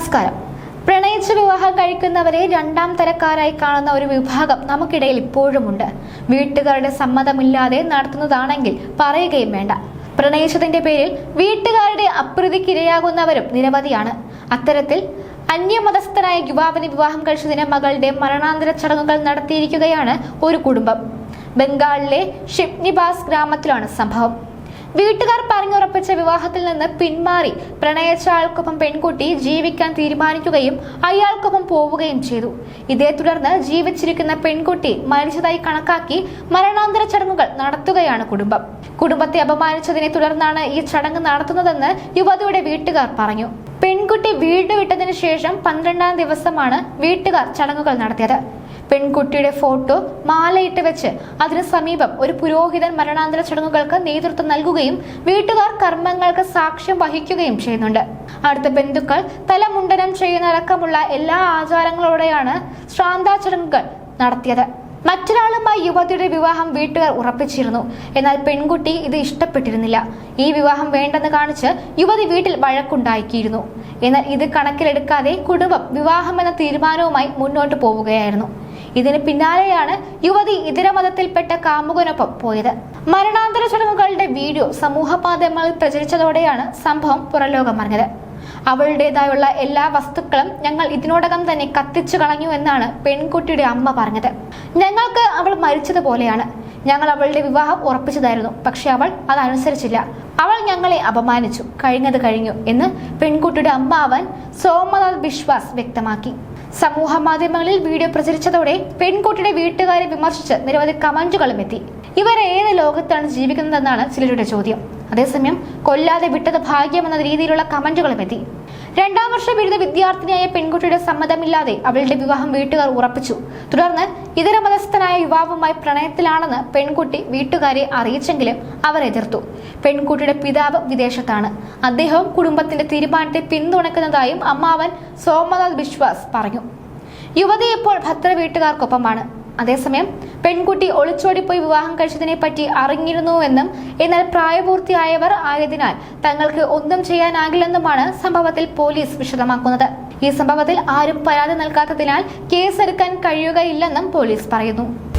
നമസ്കാരം. പ്രണയിച്ച് വിവാഹം കഴിക്കുന്നവരെ രണ്ടാം തരക്കാരായി കാണുന്ന ഒരു വിഭാഗം നമുക്കിടയിൽ ഇപ്പോഴുമുണ്ട്. വീട്ടുകാരുടെ സമ്മതമില്ലാതെ നടത്തുന്നതാണെങ്കിൽ പറയുകയും വേണ്ട. പ്രണയിച്ചതിന്റെ പേരിൽ വീട്ടുകാരുടെ അപ്രീതിക്കിരയാകുന്നവരും നിരവധിയാണ്. അത്തരത്തിൽ അന്യമതസ്ഥനായ യുവാവിന് വിവാഹം കഴിച്ചതിന് മകളുടെ മരണാന്തര ചടങ്ങുകൾ നടത്തിയിരിക്കുകയാണ് ഒരു കുടുംബം. ബംഗാളിലെ ഷിപ്നിബാസ് ഗ്രാമത്തിലാണ് സംഭവം. വീട്ടുകാർ പറഞ്ഞുറപ്പിച്ച വിവാഹത്തിൽ നിന്ന് പിന്മാറി പ്രണയിച്ച ആൾക്കൊപ്പം പെൺകുട്ടി ജീവിക്കാൻ തീരുമാനിക്കുകയും അയാൾക്കൊപ്പം പോവുകയും ചെയ്തു. ഇതേ തുടർന്ന് ജീവിച്ചിരിക്കുന്ന പെൺകുട്ടി മരിച്ചതായി കണക്കാക്കി മരണാന്തര ചടങ്ങുകൾ നടത്തുകയാണ് കുടുംബം. കുടുംബത്തെ അപമാനിച്ചതിനെ തുടർന്നാണ് ഈ ചടങ്ങ് നടത്തുന്നതെന്ന് യുവതിയുടെ വീട്ടുകാർ പറഞ്ഞു. പെൺകുട്ടി വീട് വിട്ടതിനു ശേഷം പന്ത്രണ്ടാം ദിവസമാണ് വീട്ടുകാർ ചടങ്ങുകൾ നടത്തിയത്. പെൺകുട്ടിയുടെ ഫോട്ടോ മാലയിട്ട് വെച്ച് അതിനു സമീപം ഒരു പുരോഹിതൻ മരണാന്തര ചടങ്ങുകൾക്ക് നേതൃത്വം നൽകുകയും വീട്ടുകാർ കർമ്മങ്ങൾക്ക് സാക്ഷ്യം വഹിക്കുകയും ചെയ്യുന്നുണ്ട്. അടുത്ത ബന്ധുക്കൾ തലമുണ്ടനം ചെയ്യുന്നതടക്കമുള്ള എല്ലാ ആചാരങ്ങളോടെയാണ് ശ്രാന്ത ചടങ്ങുകൾ നടത്തിയത്. മറ്റൊരാളുമായി യുവതിയുടെ വിവാഹം വീട്ടുകാർ ഉറപ്പിച്ചിരുന്നു. എന്നാൽ പെൺകുട്ടി ഇത് ഇഷ്ടപ്പെട്ടിരുന്നില്ല. ഈ വിവാഹം വേണ്ടെന്ന് കാണിച്ച് യുവതി വീട്ടിൽ വഴക്കുണ്ടാക്കിയിരുന്നു. എന്നാൽ ഇത് കണക്കിലെടുക്കാതെ കുടുംബം വിവാഹം എന്ന തീരുമാനവുമായി മുന്നോട്ട് പോവുകയായിരുന്നു. ഇതിന് പിന്നാലെയാണ് യുവതി ഇതര മതത്തിൽപ്പെട്ട കാമുകനൊപ്പം പോയത്. മരണാന്തര ചടങ്ങുകളുടെ വീഡിയോ സമൂഹ മാധ്യമങ്ങളിൽ പ്രചരിച്ചതോടെയാണ് സംഭവം പുറലോകം അറിഞ്ഞത്. അവളുടേതായുള്ള എല്ലാ വസ്തുക്കളും ഞങ്ങൾ ഇതിനോടകം തന്നെ കത്തിച്ചു കളഞ്ഞു എന്നാണ് പെൺകുട്ടിയുടെ അമ്മ പറഞ്ഞത്. ഞങ്ങൾക്ക് അവൾ മരിച്ചതുപോലെയാണ്. ഞങ്ങൾ അവളുടെ വിവാഹം ഉറപ്പിച്ചതായിരുന്നു. പക്ഷെ അവൾ അതനുസരിച്ചില്ല. അവൾ ഞങ്ങളെ അപമാനിച്ചു. കഴിഞ്ഞത് കഴിഞ്ഞു എന്ന് പെൺകുട്ടിയുടെ അമ്മാവൻ സോമനാഥ് വിശ്വാസ് വ്യക്തമാക്കി. സമൂഹ മാധ്യമങ്ങളിൽ വീഡിയോ പ്രചരിച്ചതോടെ പെൺകുട്ടിയുടെ വീട്ടുകാരെ വിമർശിച്ച് നിരവധി കമന്റുകളും എത്തി. ഇവർ ഏത് ലോകത്താണ് ജീവിക്കുന്നതെന്നാണ് ചിലരുടെ ചോദ്യം. അതേസമയം കൊല്ലാതെ വിട്ടത് ഭാഗ്യമെന്ന രീതിയിലുള്ള കമന്റുകളും എത്തി. രണ്ടാം വർഷ ബിരുദ വിദ്യാർത്ഥിനിയായ പെൺകുട്ടിയുടെ സമ്മതമില്ലാതെ അവളുടെ വിവാഹം വീട്ടുകാർ ഉറപ്പിച്ചു. തുടർന്ന് ഇതര മതസ്ഥനായ യുവാവുമായി പ്രണയത്തിലാണെന്ന് പെൺകുട്ടി വീട്ടുകാരെ അറിയിച്ചെങ്കിലും അവർ എതിർത്തു. പെൺകുട്ടിയുടെ പിതാവ് വിദേശത്താണ്. അദ്ദേഹവും കുടുംബത്തിന്റെ തീരുമാനത്തെ പിന്തുണയ്ക്കുന്നതായും അമ്മാവൻ സോമനാഥ് ബിശ്വാസ് പറഞ്ഞു. യുവതി ഇപ്പോൾ ഭദ്ര വീട്ടുകാർക്കൊപ്പമാണ് അതേസമയം പെൺകുട്ടി ഒളിച്ചോടിപ്പോയി വിവാഹം കഴിച്ചതിനെ പറ്റി അറിഞ്ഞിരുന്നുവെന്നും എന്നാൽ പ്രായപൂർത്തിയായവർ ആയതിനാൽ തങ്ങൾക്ക് ഒന്നും ചെയ്യാനാകില്ലെന്നുമാണ് സംഭവത്തിൽ പോലീസ് വിശദമാക്കുന്നത്. ഈ സംഭവത്തിൽ ആരും പരാതി നൽകാത്തതിനാൽ കേസെടുക്കാൻ കഴിയുകയില്ലെന്നും പോലീസ് പറയുന്നു.